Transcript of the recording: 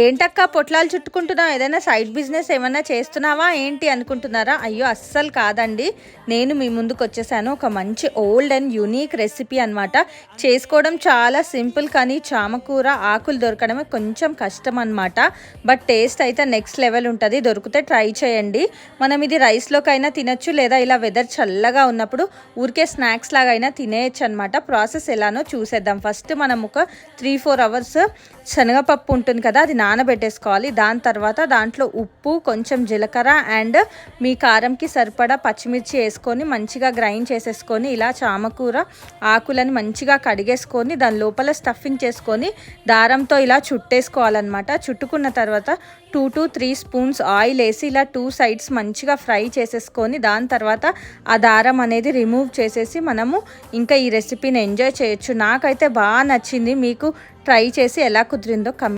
ఏంటక్క పొట్లాలు చుట్టుకుంటున్నావు? ఏదైనా సైడ్ బిజినెస్ ఏమైనా చేస్తున్నావా? ఏంటి అనుకుంటున్నారా? అయ్యో అస్సలు కాదండి. నేను మీ ముందుకు వచ్చేసాను. ఒక మంచి ఓల్డ్ అండ్ యూనిక్ రెసిపీ అనమాట చేసుకోవడం చాలా సింపుల్ కానీ చామకూర ఆకులు దొరకడమే కొంచెం కష్టం అనమాట బట్ టేస్ట్ అయితే నెక్స్ట్ లెవెల్ ఉంటుంది. దొరికితే ట్రై చేయండి. మనం ఇది రైస్లోకైనా తినచ్చు లేదా ఇలా వెదర్ చల్లగా ఉన్నప్పుడు ఊరికే స్నాక్స్ లాగా అయినా తినేయచ్చు అనమాట ప్రాసెస్ ఎలానో చూసేద్దాం. ఫస్ట్ మనం ఒక త్రీ ఫోర్ అవర్స్ శనగపప్పు ఉంటుంది కదా అది నానబెట్టేసుకోవాలి. దాని తర్వాత దాంట్లో ఉప్పు కొంచెం జీలకర్ర అండ్ మీ కారంకి సరిపడా పచ్చిమిర్చి వేసుకొని మంచిగా గ్రైండ్ చేసేసుకొని ఇలా చామకూర ఆకులను మంచిగా కడిగేసుకొని దాని లోపల స్టఫింగ్ చేసుకొని దారంతో ఇలా చుట్టేసుకోవాలన్నమాట. చుట్టుకున్న తర్వాత two to three spoons oil వేసి ఇలా టూ సైడ్స్ మంచిగా ఫ్రై చేసేసుకొని దాని తర్వాత ఆ దారం అనేది రిమూవ్ చేసేసి మనము ఇంకా ఈ రెసిపీని ఎంజాయ్ చేయొచ్చు. నాకైతే బాగా నచ్చింది. మీకు ట్రై చేసి ఎలా కుదిరిందో కమ్